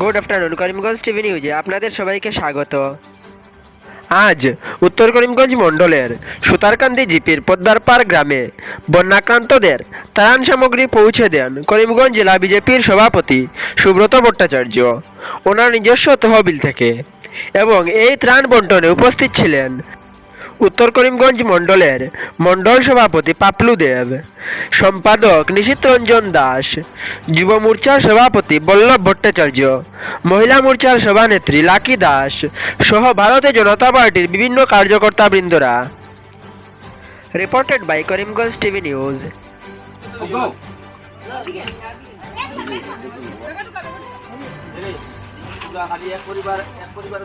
Good afternoon Karimganj TV নিউজে আপনাদের সবাইকে স্বাগত। আজ উত্তর করিমগঞ্জ মণ্ডলের সুতারকান্দি জিপির পদ্মারপাড় গ্রামে বন্যাক্রান্তদের ত্রাণ সামগ্রী পৌঁছে দেন করিমগঞ্জ জেলা বিজেপির সভাপতি সুব্রত ভট্টাচার্য, ওনার নিজস্ব তহবিল থেকে। এবং এই ত্রাণ বন্টনে উপস্থিত ছিলেন উত্তর করিমগঞ্জ মণ্ডলের মণ্ডল সভাপতি পাপলু দেব সম্পাদক নিশীত রঞ্জন দাস যুব মোর্চার সভাপতি বল্লভ ভট্টাচার্য মহিলা মোর্চার সভানেত্রী লাকি দাস সহ ভারতীয় জনতা পার্টির বিভিন্ন কার্যকর্তা বৃন্দরা reported by Karimganj TV news খালি এক পরিবার এক পরিবারে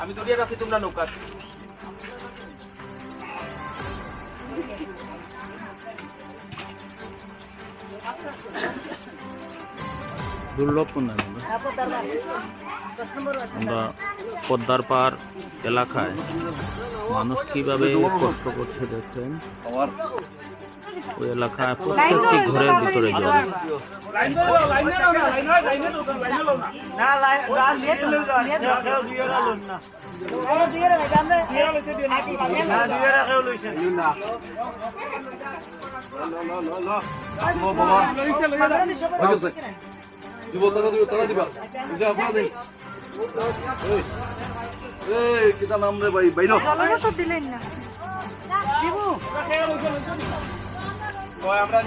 আমি দড়িয়ে রাখছি তোমরা নৌকা। আমরা পদ্মার পার এলাকায় মানুষ কীভাবে কষ্ট করছে দেখছেন ওই এলাকায় প্রত্যেকটি ঘরের ভিতরে জল দিব তারা দিব তারা দিবা বুঝে আপনারা এই কিতা নাম রে ভাই? বাইনো। দিলেন না। আমরা